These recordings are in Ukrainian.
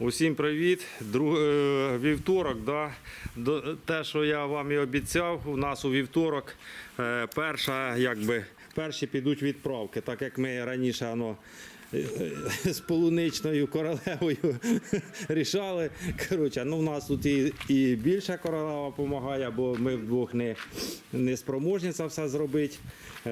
Усім привіт. Друг, е, вівторок, да? Те, що я вам і обіцяв, у нас у вівторок е, перша, якби, перші підуть відправки, так як ми раніше воно, е, е, з полуничною королевою рішали. Коротше, ну, в нас тут і, і більша королева допомагає, бо ми вдвох не, не спроможні це все зробити.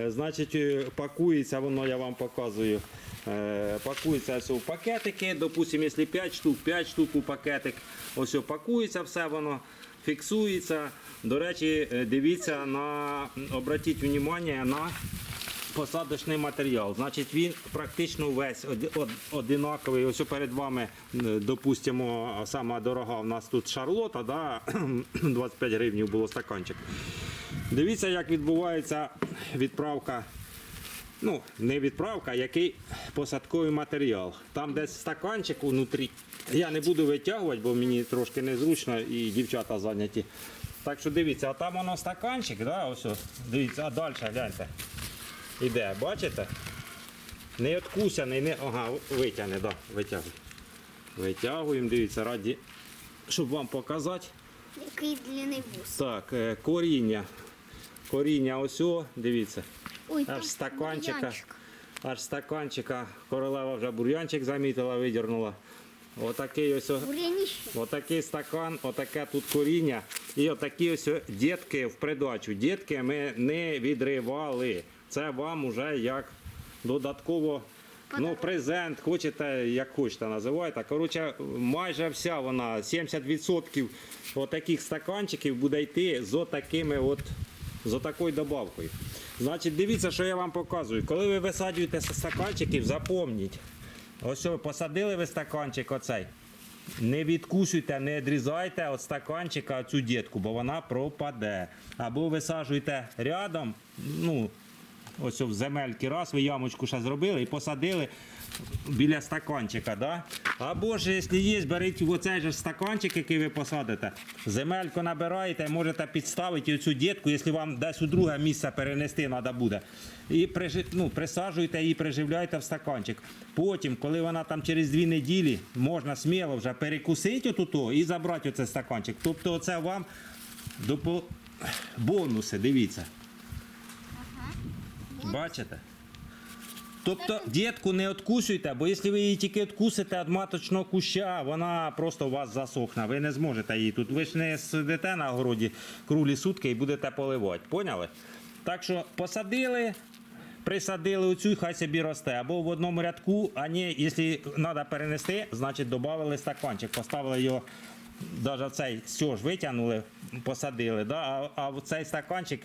Значить, пакується воно, я вам показую. Е, Пакується все в пакетики, допустимо, якщо 5 штук, 5 штук у пакетик. Ось пакується все воно, фіксується. До речі, е, дивіться на обратіть увагу на посадочний матеріал. Значить, він практично весь од- одинаковий. Ось перед вами, допустимо, сама дорога у нас тут шарлота, да? 25 гривень було стаканчик. Дивіться, як відбувається відправка ну, не відправка, а який посадковий матеріал. Там десь стаканчик внутрі. Я не буду витягувати, бо мені трошки незручно і дівчата зайняті. Так що дивіться, а там воно стаканчик, да, ось, дивіться, а далі гляньте. Іде, бачите? Не откусяний, не. Ага, витягне, да, витягуй. Витягуємо, дивіться, раді, щоб вам показати. Який длинний вуз. Так, е, коріння. Коріння ось, дивіться. Ой, Аж стаканчика. бур'янчик. Аж стаканчика. Королева вже бур'янчик замітила, видірнула. Отакий ось. Отакий стакан, отаке тут коріння. І отакі ось дітки в придачу. Дітки ми не відривали. Це вам уже як додатково. Ну, презент, хочете, як хочете називайте. Коротше, майже вся вона, 70% отаких стаканчиків буде йти з отакими от, з отакою добавкою. Значить, дивіться, що я вам показую. Коли ви висаджуєте стаканчиків, запомніть. Ось що, посадили ви стаканчик оцей. Не відкусуйте, не відрізайте від стаканчика цю дітку, бо вона пропаде. Або висаджуйте рядом, ну, ось в земельки раз, ви ямочку ще зробили і посадили біля стаканчика. Да? Або ж, якщо є, беріть оцей же стаканчик, який ви посадите, земельку набираєте, можете підставити цю дітку, якщо вам десь у друге місце перенести треба буде. І прижи- ну, присаджуйте її, приживляйте в стаканчик. Потім, коли вона там через дві неділі, можна сміло вже перекусити отуто і забрати оцей стаканчик. Тобто це вам допо... бонуси, дивіться. Бачите? Тобто дітку не откусуйте, бо якщо ви її тільки откусите від маточного куща, вона просто у вас засохне. Ви не зможете її тут. Ви ж не сидите на городі круглі сутки і будете поливати. Поняли? Так що посадили, присадили оцю, і хай собі росте. Або в одному рядку, а не, якщо треба перенести, значить додали стаканчик, поставили його. Навіть цей все ж витягнули, посадили, да? а, а в цей стаканчик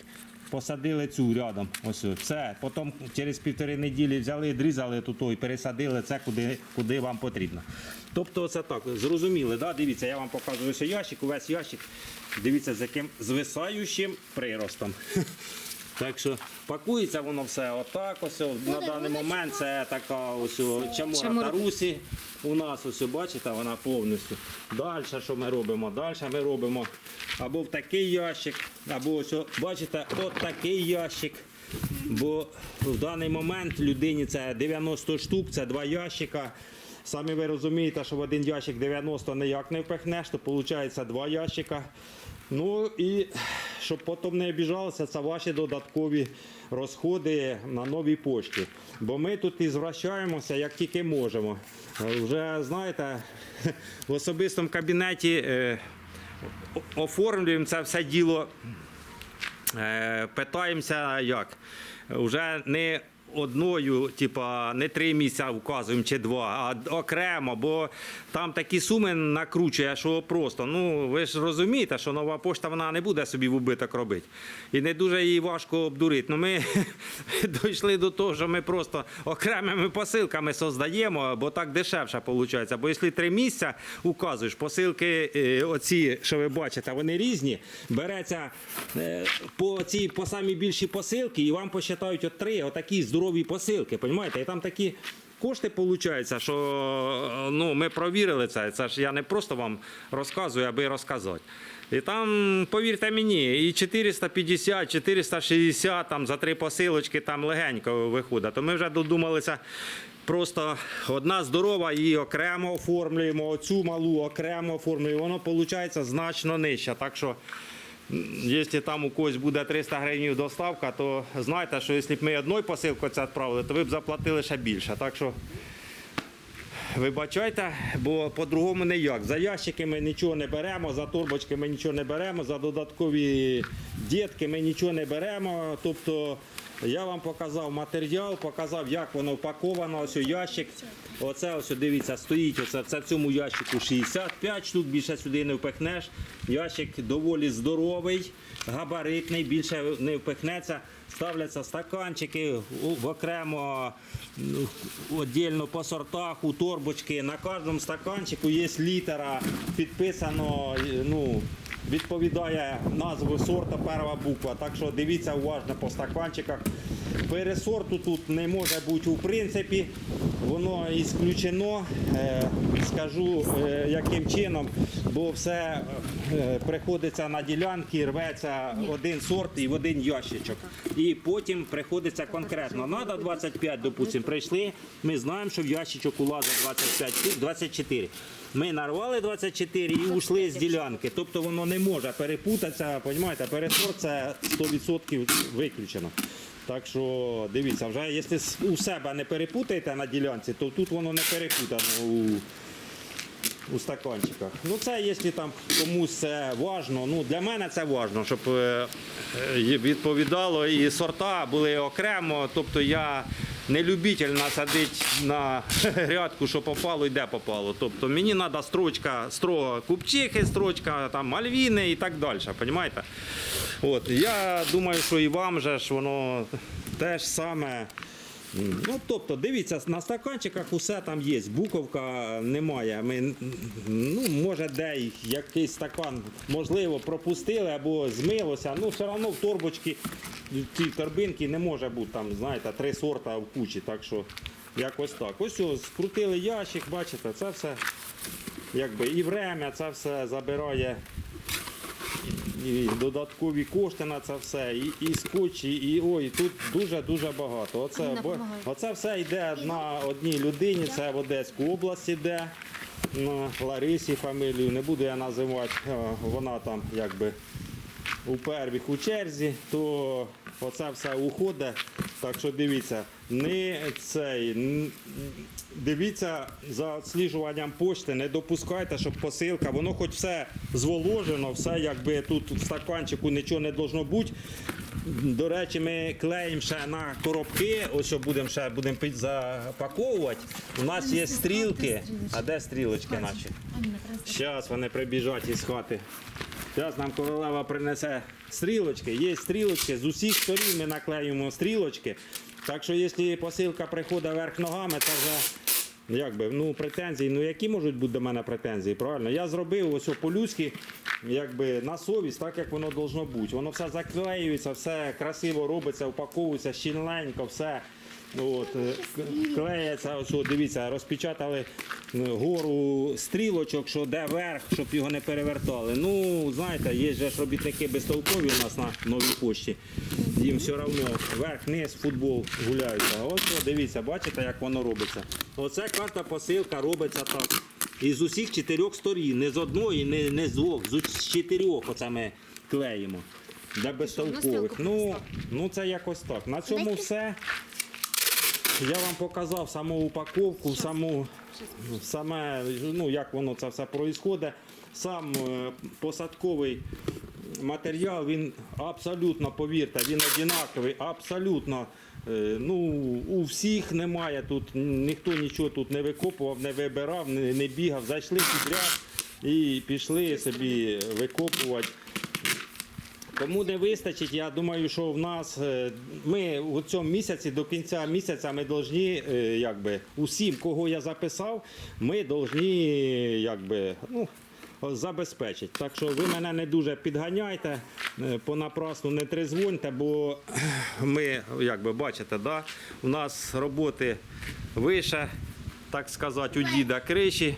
посадили цю рядом. Ось все. Потім через півтори неділі взяли, дрізали тут і пересадили це куди, куди вам потрібно. Тобто це так, зрозуміли, да? дивіться, я вам показую ящик, увесь ящик. Дивіться, з яким звисаючим приростом. Так що пакується воно все отак. Ось на даний момент це така ось чамора Чамора. Тарусі. У нас ось бачите, вона повністю. Далі що ми робимо? Далі ми робимо або в такий ящик, або ось, бачите, от такий ящик. Бо в даний момент людині це 90 штук, це два ящика. Самі ви розумієте, що в один ящик 90 ніяк не впихнеш, то виходить два ящика. Ну і щоб потім не обіжалося, це ваші додаткові розходи на новій пошті. Бо ми тут і звращаємося як тільки можемо. Вже знаєте, в особистому кабінеті е, оформлюємо це все діло Е, питаємося як. Вже не одною, типа, не три місця вказуємо чи два, а окремо, бо там такі суми накручує, що просто. Ну, ви ж розумієте, що нова пошта вона не буде собі в убиток робити. І не дуже її важко обдурити. Ну, ми дійшли до того, що ми просто окремими посилками создаємо, бо так дешевше виходить. Бо якщо три місця указуєш, посилки, е, оці, що ви бачите, вони різні. Береться е, по цій по самій більшій посилки, і вам посчитають от три отакі здорові посилки. Понімаєте? І там такі. Кошти виходить, що е, ну, ми провірили це. Це ж я не просто вам розказую, аби розказати. І там, повірте мені, і 450, 460 там, за три посилочки там легенько виходить. То ми вже додумалися Просто одна здорова, її окремо оформлюємо, оцю малу окремо оформлюємо. Воно виходить значно нижче. Так що, якщо там у когось буде 300 гривень доставка, то знайте, що якщо б ми одною посилкою це відправили, то ви б заплатили ще більше. Так що Вибачайте, бо по-другому ніяк. За ящики ми нічого не беремо, за торбочки ми нічого не беремо, за додаткові дітки ми нічого не беремо. Тобто я вам показав матеріал, показав, як воно впаковано. Ось у ящик. Оце ось дивіться, стоїть. Оце, це в цьому ящику 65 штук, більше сюди не впихнеш. Ящик доволі здоровий, габаритний, більше не впихнеться. Ставляться стаканчики в окремо віддільно по сортах, у торбочки. На кожному стаканчику є літера, підписано, ну, відповідає назву сорта перша буква. Так що дивіться уважно по стаканчиках. Пересорту тут не може бути у принципі. Воно ісключено. Е, скажу е, яким чином, бо все е, приходиться на ділянки, рветься один сорт і в один ящичок. І потім приходиться конкретно. Надо 25, допустимо, прийшли. Ми знаємо, що в ящичок улазить 25, 24. Ми нарвали 24 і ушли з ділянки. Тобто воно не може перепутатися, понімаєте, пересорт це 100% виключено. Так що дивіться, вже якщо у себе не перепутаєте на ділянці, то тут воно не перепутано у, у стаканчиках. Ну це якщо там комусь це важно, ну для мене це важно, щоб е, е, відповідало і сорта були окремо. Тобто я не любитель насадити на грядку, що попало і де попало. Тобто мені треба строчка, строго купчихи, строчка там мальвіни і так далі. Понімаєте? От, я думаю, що і вам же ж воно те ж саме. Ну, тобто, дивіться, на стаканчиках усе там є, буковка немає. Ми, ну, може, де якийсь стакан, можливо, пропустили або змилося. Ну, все одно в торбочці, в цій торбинці не може бути там, знаєте, три сорта в кучі. Так що якось так. Ось ось, скрутили ящик, бачите, це все якби і время, це все забирає і додаткові кошти на це все, і, і скотч, і, і ой, тут дуже-дуже багато. Оце, бо- оце все йде на одній людині, це в Одеську область іде. На Ларисі фамілію, не буду я називати, е, вона там якби у первіх у черзі, то оце все уходить. Так що дивіться, не цей. Дивіться за відсліджуванням пошти, не допускайте, щоб посилка, воно хоч все зволожено, все якби тут в стаканчику нічого не должно бути. До речі, ми клеїмо ще на коробки, ось що будемо ще будемо запаковувати. У нас є стрілки. А де стрілочки наші? Зараз вони прибіжать із хати. Зараз нам королева принесе стрілочки. Є стрілочки, з усіх сторін ми наклеюємо стрілочки. Так що, якщо посилка приходить вверх ногами, то вже якби, ну, претензії. Ну які можуть бути до мене претензії? Правильно? Я зробив ось по-людськи, на совість, так як воно должно бути. Воно все заклеюється, все красиво робиться, упаковується щільненько, все. От, е, клеїться, ось, от, дивіться, розпечатали е, гору стрілочок, що де верх, щоб його не перевертали. Ну, знаєте, є ж робітники безтолкові у нас на новій пошті. Їм все одно верх-низ, футбол гуляються. Ось о, дивіться, бачите, як воно робиться. Оце кожна посилка робиться так. І з усіх чотирьох сторін, не з одної, не, не з двох, з з чотирьох оце ми клеїмо. Для безтолкових. Ну, ну це якось так. На цьому все. Я вам показав саму упаковку, саму, саме, ну, як воно це все відбувається. Сам е, посадковий матеріал, він абсолютно, повірте, він однаковий, абсолютно. е, Ну, у всіх немає тут, ніхто нічого тут не викопував, не вибирав, не, не бігав. Зайшли підряд і пішли собі викопувати. Кому не вистачить, я думаю, що в нас е, ми у цьому місяці до кінця місяця ми повинні, якби усім, кого я записав, ми повинні якби, ну, забезпечити. Так що ви мене не дуже підганяйте, е, понапрасну не тризвоньте, бо ми, якби бачите, да, у нас роботи вище, так сказати, у діда криші.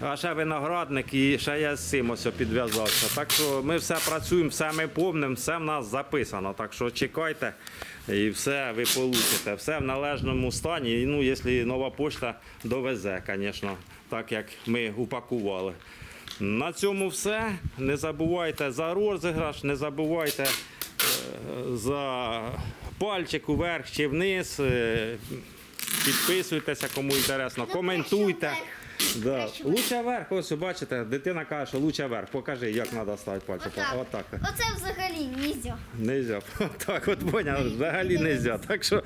А ще виноградник і ще я з цим ось підв'язався. Так що ми все працюємо, все ми повним, все в нас записано. Так що чекайте і все ви получите. Все в належному стані. Ну, якщо нова пошта довезе, звісно, так як ми упакували. На цьому все. Не забувайте за розіграш, не забувайте е, за пальчик уверх чи вниз. е, Підписуйтеся, кому інтересно, коментуйте. Да. Краще вверх. Ось бачите, дитина каже, що лучше вверх. Покажи, як треба ставити пальчик. Отак. Отак. Оце взагалі нізя. Нельзя. Так, от поняв, взагалі нельзя. Так що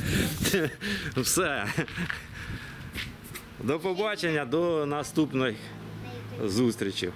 все. До побачення, до наступних зустрічі.